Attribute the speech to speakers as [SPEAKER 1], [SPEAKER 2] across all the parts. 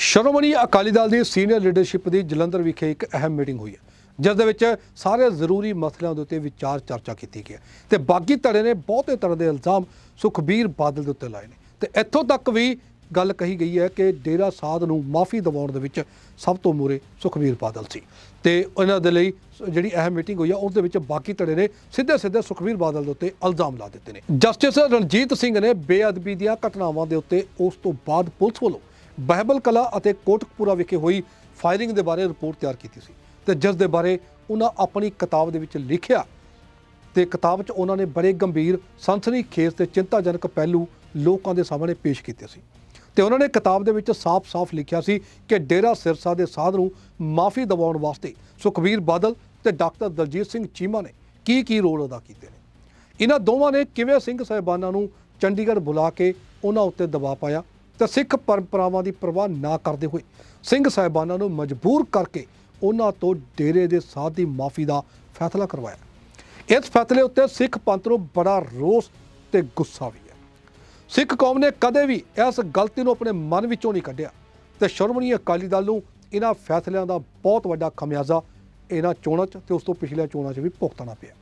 [SPEAKER 1] ਸ਼੍ਰੋਮਣੀ ਅਕਾਲੀ ਦਲ ਦੀ senior leadership ਦੀ ਜਲੰਧਰ ਵਿਖੇ ਇੱਕ ਅਹਿਮ ਮੀਟਿੰਗ ਹੋਈ ਹੈ, ਜਿਸ ਦੇ ਵਿੱਚ ਸਾਰੇ ਜ਼ਰੂਰੀ ਮਸਲਿਆਂ ਦੇ ਉੱਤੇ ਵਿਚਾਰ ਚਰਚਾ ਕੀਤੀ ਗਈ ਹੈ ਤੇ ਬਾਗੀ ਧੜੇ ਨੇ ਬਹੁਤੇ ਤਰ੍ਹਾਂ ਦੇ ਇਲਜ਼ਾਮ ਸੁਖਬੀਰ ਬਾਦਲ ਦੇ ਉੱਤੇ ਲਾਏ ਨੇ। ਤੇ ਇੱਥੋਂ ਤੱਕ ਵੀ ਗੱਲ ਕਹੀ ਗਈ ਹੈ ਕਿ ਡੇਰਾ ਸਾਧ ਨੂੰ ਮਾਫੀ ਦਿਵਾਉਣ ਦੇ ਵਿੱਚ ਸਭ ਤੋਂ ਮੂਰੇ ਸੁਖਬੀਰ ਬਾਦਲ ਸੀ। ਤੇ ਉਹਨਾਂ ਦੇ ਲਈ ਜਿਹੜੀ ਅਹਿਮ ਮੀਟਿੰਗ ਹੋਈ ਆ, ਉਸ ਦੇ ਵਿੱਚ ਬਾਕੀ ਧੜੇ ਨੇ ਸਿੱਧੇ ਸਿੱਧੇ ਸੁਖਬੀਰ ਬਾਦਲ ਦੇ ਉੱਤੇ ਇਲਜ਼ਾਮ ਲਾ ਦਿੱਤੇ ਨੇ। ਜਸਟਿਸ ਰਣਜੀਤ ਸਿੰਘ ਨੇ ਬੇਅਦਬੀ ਦੀਆਂ ਘਟਨਾਵਾਂ ਦੇ ਉੱਤੇ ਉਸ ਤੋਂ ਬਾਅਦ ਪੁਲਿਸ ਵੱਲੋਂ ਬਹਿਬਲ ਕਲਾ ਅਤੇ ਕੋਟਕਪੂਰਾ ਵਿਖੇ ਹੋਈ ਫਾਇਰਿੰਗ ਦੇ ਬਾਰੇ ਰਿਪੋਰਟ ਤਿਆਰ ਕੀਤੀ ਸੀ ਤੇ ਜਿਸ ਦੇ ਬਾਰੇ ਉਹਨਾਂ ਆਪਣੀ ਕਿਤਾਬ ਦੇ ਵਿੱਚ ਲਿਖਿਆ ਤੇ ਕਿਤਾਬ 'ਚ ਉਹਨਾਂ ਨੇ ਬੜੇ ਗੰਭੀਰ ਸਨਸਨੀਖੇਜ਼ ਤੇ ਚਿੰਤਾਜਨਕ ਪਹਿਲੂ ਲੋਕਾਂ ਦੇ ਸਾਹਮਣੇ ਪੇਸ਼ ਕੀਤੇ ਸੀ। ਤੇ ਉਹਨਾਂ ਨੇ ਕਿਤਾਬ ਦੇ ਵਿੱਚ ਸਾਫ਼-ਸਾਫ਼ ਲਿਖਿਆ ਸੀ ਕਿ ਡੇਰਾ ਸਿਰਸਾ ਦੇ ਸਾਧ ਨੂੰ ਮਾਫੀ ਦਿਵਾਉਣ ਵਾਸਤੇ ਸੁਖਬੀਰ ਬਾਦਲ ਤੇ ਡਾਕਟਰ ਦਲਜੀਤ ਸਿੰਘ ਚੀਮਾ ਨੇ ਕੀ ਕੀ ਰੋਲ ਅਦਾ ਕੀਤੇ ਨੇ। ਇਹਨਾਂ ਦੋਵਾਂ ਨੇ ਕਿਵੇਂ ਸਿੰਘ ਸਾਹਿਬਾਨਾਂ ਨੂੰ ਚੰਡੀਗੜ੍ਹ ਬੁਲਾ ਕੇ ਉਹਨਾਂ ਉੱਤੇ ਦਬਾਅ ਪਾਇਆ ਤੇ ਸਿੱਖ ਪਰੰਪਰਾਵਾਂ ਦੀ ਪਰਵਾਹ ਨਾ ਕਰਦੇ ਹੋਏ ਸਿੰਘ ਸਾਹਿਬਾਨਾਂ ਨੂੰ ਮਜਬੂਰ ਕਰਕੇ ਉਹਨਾਂ ਤੋਂ ਡੇਰੇ ਦੇ ਸਾਧ ਦੀ ਮਾਫੀ ਦਾ ਫੈਸਲਾ ਕਰਵਾਇਆ। ਇਸ ਫੈਸਲੇ ਉੱਤੇ ਸਿੱਖ ਪੰਥ ਨੂੰ ਬੜਾ ਰੋਸ ਤੇ ਗੁੱਸਾ ਵੀ ਹੈ। ਸਿੱਖ ਕੌਮ ਨੇ ਕਦੇ ਵੀ ਇਸ ਗਲਤੀ ਨੂੰ ਆਪਣੇ ਮਨ ਵਿੱਚੋਂ ਨਹੀਂ ਕੱਢਿਆ ਤੇ ਸ਼੍ਰੋਮਣੀ ਅਕਾਲੀ ਦਲ ਨੂੰ ਇਹਨਾਂ ਫੈਸਲਿਆਂ ਦਾ ਬਹੁਤ ਵੱਡਾ ਖਮਿਆਜ਼ਾ ਇਹਨਾਂ ਚੋਣਾਂ 'ਚ ਤੇ ਉਸ ਤੋਂ ਪਿਛਲੀਆਂ ਚੋਣਾਂ 'ਚ ਵੀ ਭੁਗਤਣਾ ਪਿਆ।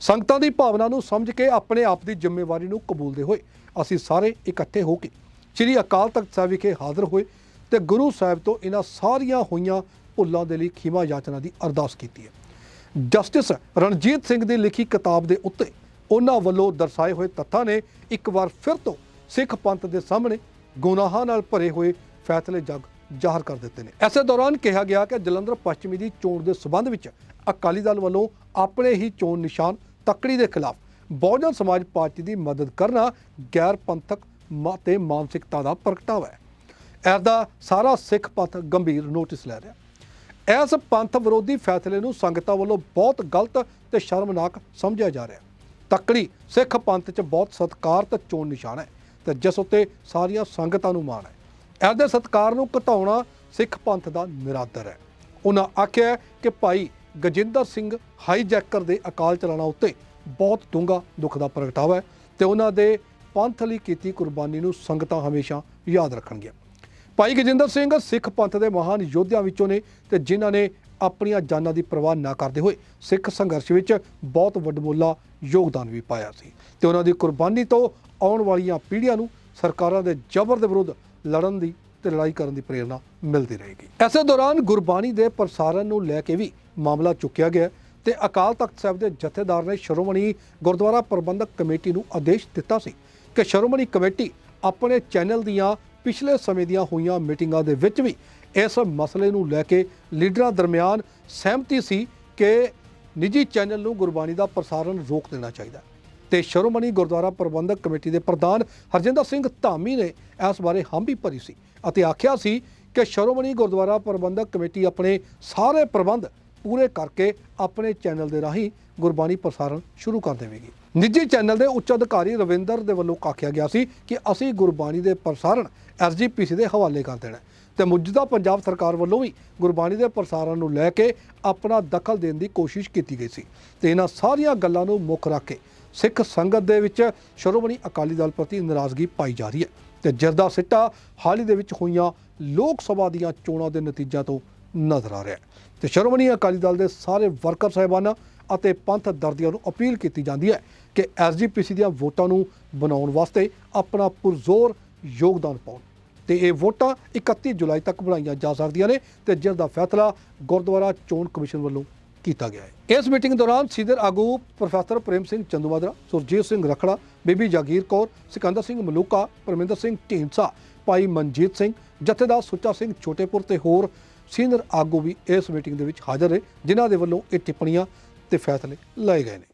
[SPEAKER 1] ਸੰਗਤਾਂ ਦੀ ਭਾਵਨਾ ਨੂੰ ਸਮਝ ਕੇ ਆਪਣੇ ਆਪ ਦੀ ਜ਼ਿੰਮੇਵਾਰੀ ਨੂੰ ਕਬੂਲਦੇ ਹੋਏ ਅਸੀਂ ਸਾਰੇ ਇਕੱਠੇ ਹੋ ਕੇ ਸ੍ਰੀ ਅਕਾਲ ਤਖਤ ਸਾਹਿਬ ਵਿਖੇ ਹਾਜ਼ਰ ਹੋਏ ਤੇ ਗੁਰੂ ਸਾਹਿਬ ਤੋਂ ਇਹਨਾਂ ਸਾਰੀਆਂ ਹੋਈਆਂ ਭੁੱਲਾਂ ਦੇ ਲਈ ਖਿਮਾ ਯਾਚਨਾ ਦੀ ਅਰਦਾਸ ਕੀਤੀ ਹੈ। ਜਸਟਿਸ ਰਣਜੀਤ ਸਿੰਘ ਦੀ ਲਿਖੀ ਕਿਤਾਬ ਦੇ ਉੱਤੇ ਉਹਨਾਂ ਵੱਲੋਂ ਦਰਸਾਏ ਹੋਏ ਤੱਥਾਂ ਨੇ ਇੱਕ ਵਾਰ ਫਿਰ ਤੋਂ ਸਿੱਖ ਪੰਥ ਦੇ ਸਾਹਮਣੇ ਗੁਨਾਹਾਂ ਨਾਲ ਭਰੇ ਹੋਏ ਫੈਸਲੇ ਜਗ ਜ਼ਾਹਰ ਕਰ ਦਿੱਤੇ ਨੇ। ਐਸੇ ਦੌਰਾਨ ਕਿਹਾ ਗਿਆ ਕਿ ਜਲੰਧਰ ਪੱਛਮੀ ਦੀ ਚੋਣ ਦੇ ਸਬੰਧ ਵਿੱਚ ਅਕਾਲੀ ਦਲ ਵੱਲੋਂ ਆਪਣੇ ਹੀ ਚੋਣ ਨਿਸ਼ਾਨ ਤੱਕੜੀ ਦੇ ਖਿਲਾਫ ਬਹੁਜਨ ਸਮਾਜ ਪਾਰਟੀ ਦੀ ਮਦਦ ਕਰਨਾ ਗੈਰ ਪੰਥਕ ਤੇ ਮਾਨਸਿਕਤਾ ਦਾ ਪ੍ਰਗਟਾਵਾ ਹੈ। ਇਸ ਦਾ ਸਾਰਾ ਸਿੱਖ ਪੰਥ ਗੰਭੀਰ ਨੋਟਿਸ ਲੈ ਰਿਹਾ ਇਸ ਪੰਥ ਵਿਰੋਧੀ ਫੈਸਲੇ ਨੂੰ ਸੰਗਤਾਂ ਵੱਲੋਂ ਬਹੁਤ ਗਲਤ ਤੇ ਸ਼ਰਮਨਾਕ ਸਮਝਿਆ ਜਾ ਰਿਹਾ ਤੱਕੜੀ ਸਿੱਖ ਪੰਥ 'ਚ ਬਹੁਤ ਸਤਕਾਰ ਤੇ ਚੋਣ ਨਿਸ਼ਾਨ ਹੈ ਤੇ ਜਿਸ ਉੱਤੇ ਸਾਰੀਆਂ ਸੰਗਤਾਂ ਨੂੰ ਮਾਣ ਹੈ। ਇਸ ਦੇ ਸਤਕਾਰ ਨੂੰ ਘਟਾਉਣਾ ਸਿੱਖ ਪੰਥ ਦਾ ਨਿਰਾਦਰ ਹੈ। ਉਹਨਾਂ ਆਖਿਆ ਕਿ ਭਾਈ ਗਜਿੰਦਰ ਸਿੰਘ ਹਾਈਜੈਕਰ ਦੇ ਅਕਾਲ ਚਲਾਣਾ ਉੱਤੇ ਬਹੁਤ ਡੂੰਘਾ ਦੁੱਖ ਦਾ ਪ੍ਰਗਟਾਵਾ ਹੈ ਤੇ ਉਹਨਾਂ ਦੇ ਪੰਥ ਲਈ ਕੀਤੀ ਕੁਰਬਾਨੀ ਨੂੰ ਸੰਗਤਾਂ ਹਮੇਸ਼ਾ ਯਾਦ ਰੱਖਣਗੀਆਂ। ਭਾਈ ਗਜਿੰਦਰ ਸਿੰਘ ਸਿੱਖ ਪੰਥ ਦੇ ਮਹਾਨ ਯੋਧਿਆਂ ਵਿੱਚੋਂ ਨੇ ਤੇ ਜਿਨ੍ਹਾਂ ਨੇ ਆਪਣੀਆਂ ਜਾਨਾਂ ਦੀ ਪਰਵਾਹ ਨਾ ਕਰਦੇ ਹੋਏ ਸਿੱਖ ਸੰਘਰਸ਼ ਵਿੱਚ ਬਹੁਤ ਵੱਡਮੁੱਲਾ ਯੋਗਦਾਨ ਵੀ ਪਾਇਆ ਸੀ। ਤੇ ਉਹਨਾਂ ਦੀ ਕੁਰਬਾਨੀ ਤੋਂ ਆਉਣ ਵਾਲੀਆਂ ਪੀੜ੍ਹੀਆਂ ਨੂੰ ਸਰਕਾਰਾਂ ਦੇ ਜ਼ਬਰ ਦੇ ਵਿਰੁੱਧ ਲੜਨ ਦੀ ਤੇ ਲੜਾਈ ਕਰਨ ਦੀ ਪ੍ਰੇਰਣਾ ਮਿਲਦੀ ਰਹੇਗੀ। ਐਸੇ ਦੌਰਾਨ ਗੁਰਬਾਣੀ ਦੇ ਪ੍ਰਸਾਰਣ ਨੂੰ ਲੈ ਕੇ ਵੀ ਮਾਮਲਾ ਚੁੱਕਿਆ ਗਿਆ ਤੇ ਅਕਾਲ ਤਖਤ ਸਾਹਿਬ ਦੇ ਜਥੇਦਾਰ ਨੇ ਸ਼੍ਰੋਮਣੀ ਗੁਰਦੁਆਰਾ ਪ੍ਰਬੰਧਕ ਕਮੇਟੀ ਨੂੰ ਆਦੇਸ਼ ਦਿੱਤਾ ਸੀ ਕਿ ਸ਼੍ਰੋਮਣੀ ਕਮੇਟੀ ਆਪਣੇ ਚੈਨਲ ਦੀਆਂ ਪਿਛਲੇ ਸਮੇਂ ਦੀਆਂ ਹੋਈਆਂ ਮੀਟਿੰਗਾਂ ਦੇ ਵਿੱਚ ਵੀ ਇਸ ਮਸਲੇ ਨੂੰ ਲੈ ਕੇ ਲੀਡਰਾਂ ਦਰਮਿਆਨ ਸਹਿਮਤੀ ਸੀ ਕਿ ਨਿੱਜੀ ਚੈਨਲ ਨੂੰ ਗੁਰਬਾਣੀ ਦਾ ਪ੍ਰਸਾਰਣ ਰੋਕ ਦੇਣਾ ਚਾਹੀਦਾ ਹੈ। ਤੇ ਸ਼੍ਰੋਮਣੀ ਗੁਰਦੁਆਰਾ ਪ੍ਰਬੰਧਕ ਕਮੇਟੀ ਦੇ ਪ੍ਰਧਾਨ ਹਰਜਿੰਦਰ ਸਿੰਘ ਧਾਮੀ ਨੇ ਇਸ ਬਾਰੇ ਹਾਮੀ ਭਰੀ ਸੀ ਅਤੇ ਆਖਿਆ ਸੀ ਕਿ ਸ਼੍ਰੋਮਣੀ ਗੁਰਦੁਆਰਾ ਪ੍ਰਬੰਧਕ ਕਮੇਟੀ ਆਪਣੇ ਸਾਰੇ ਪ੍ਰਬੰਧ ਪੂਰੇ ਕਰਕੇ ਆਪਣੇ ਚੈਨਲ ਦੇ ਰਾਹੀਂ ਗੁਰਬਾਣੀ ਪ੍ਰਸਾਰਣ ਸ਼ੁਰੂ ਕਰ ਦੇਵੇਗੀ ਨਿੱਜੀ ਚੈਨਲ ਦੇ ਉੱਚ ਅਧਿਕਾਰੀ ਰਵਿੰਦਰ ਦੇ ਵੱਲੋਂ ਆਖਿਆ ਗਿਆ ਸੀ ਕਿ ਅਸੀਂ ਗੁਰਬਾਣੀ ਦੇ ਪ੍ਰਸਾਰਣ ਐਸਜੀਪੀਸੀ ਦੇ ਹਵਾਲੇ ਕਰ ਦੇਣਾ ਹੈ ਤੇ ਮੌਜੂਦਾ ਪੰਜਾਬ ਸਰਕਾਰ ਵੱਲੋਂ ਵੀ ਗੁਰਬਾਣੀ ਦੇ ਪ੍ਰਸਾਰਣ ਨੂੰ ਲੈ ਕੇ ਆਪਣਾ ਦਖਲ ਦੇਣ ਦੀ ਕੋਸ਼ਿਸ਼ ਕੀਤੀ ਗਈ ਸੀ ਤੇ ਇਹਨਾਂ ਸਾਰੀਆਂ ਗੱਲਾਂ ਨੂੰ ਮੁੱਖ ਰੱਖ ਕੇ ਸਿੱਖ ਸੰਗਤ ਦੇ ਵਿੱਚ ਸ਼੍ਰੋਮਣੀ ਅਕਾਲੀ ਦਲ ਪ੍ਰਤੀ ਨਾਰਾਜ਼ਗੀ ਪਾਈ ਜਾ ਰਹੀ ਹੈ ਤੇ ਜਿਸ ਸਿੱਟਾ ਹਾਲ ਹੀ ਦੇ ਵਿੱਚ ਹੋਈਆਂ ਲੋਕ ਸਭਾ ਦੀਆਂ ਚੋਣਾਂ ਦੇ ਨਤੀਜਿਆਂ ਤੋਂ ਨਜ਼ਰ ਆ ਰਿਹਾ ਹੈ ਤੇ ਸ਼੍ਰੋਮਣੀ ਅਕਾਲੀ ਦਲ ਦੇ ਸਾਰੇ ਵਰਕਰ ਸਾਹਿਬਾਨਾਂ ਅਤੇ ਪੰਥ ਦਰਦੀਆਂ ਨੂੰ ਅਪੀਲ ਕੀਤੀ ਜਾਂਦੀ ਹੈ ਕਿ ਐਸਜੀਪੀਸੀ ਦੀਆਂ ਵੋਟਾਂ ਨੂੰ ਬਣਾਉਣ ਵਾਸਤੇ ਆਪਣਾ ਪੁਰਜ਼ੋਰ ਯੋਗਦਾਨ ਪਾਉਣ। ਤੇ ਇਹ ਵੋਟਾਂ 31 ਜੁਲਾਈ ਤੱਕ ਬਣਾਈਆਂ ਜਾ ਸਕਦੀਆਂ ਨੇ ਤੇ ਜਿਸ ਦਾ ਫੈਸਲਾ ਗੁਰਦੁਆਰਾ ਚੋਣ ਕਮਿਸ਼ਨ ਵੱਲੋਂ ਕੀਤਾ ਗਿਆ ਹੈ। ਇਸ ਮੀਟਿੰਗ ਦੌਰਾਨ ਸੀਨੀਅਰ ਆਗੂ ਪ੍ਰੋਫੈਸਰ ਪ੍ਰੇਮ ਸਿੰਘ ਚੰਦੂਮਾਜਰਾ ਸੁਰਜੀਤ ਸਿੰਘ ਰਖੜਾ, ਬੀਬੀ ਜਾਗੀਰ ਕੌਰ, ਸਿਕੰਦਰ ਸਿੰਘ ਮਲੂਕਾ, ਪਰਮਿੰਦਰ ਸਿੰਘ ਢੀਂਡਸਾ, ਭਾਈ ਮਨਜੀਤ ਸਿੰਘ, ਜਥੇਦਾਰ ਸੁੱਚਾ ਸਿੰਘ ਛੋਟੇਪੁਰ ਤੇ ਹੋਰ ਸੀਨੀਅਰ ਆਗੂ ਵੀ ਇਸ ਮੀਟਿੰਗ ਦੇ ਵਿੱਚ ਹਾਜ਼ਰ ਨੇ ਜਿਨ੍ਹਾਂ ਦੇ ਵੱਲੋਂ ਇਹ ਟਿੱਪਣੀਆਂ ਤੇ ਫੈਸਲੇ ਲਏ ਗਏ ਨੇ।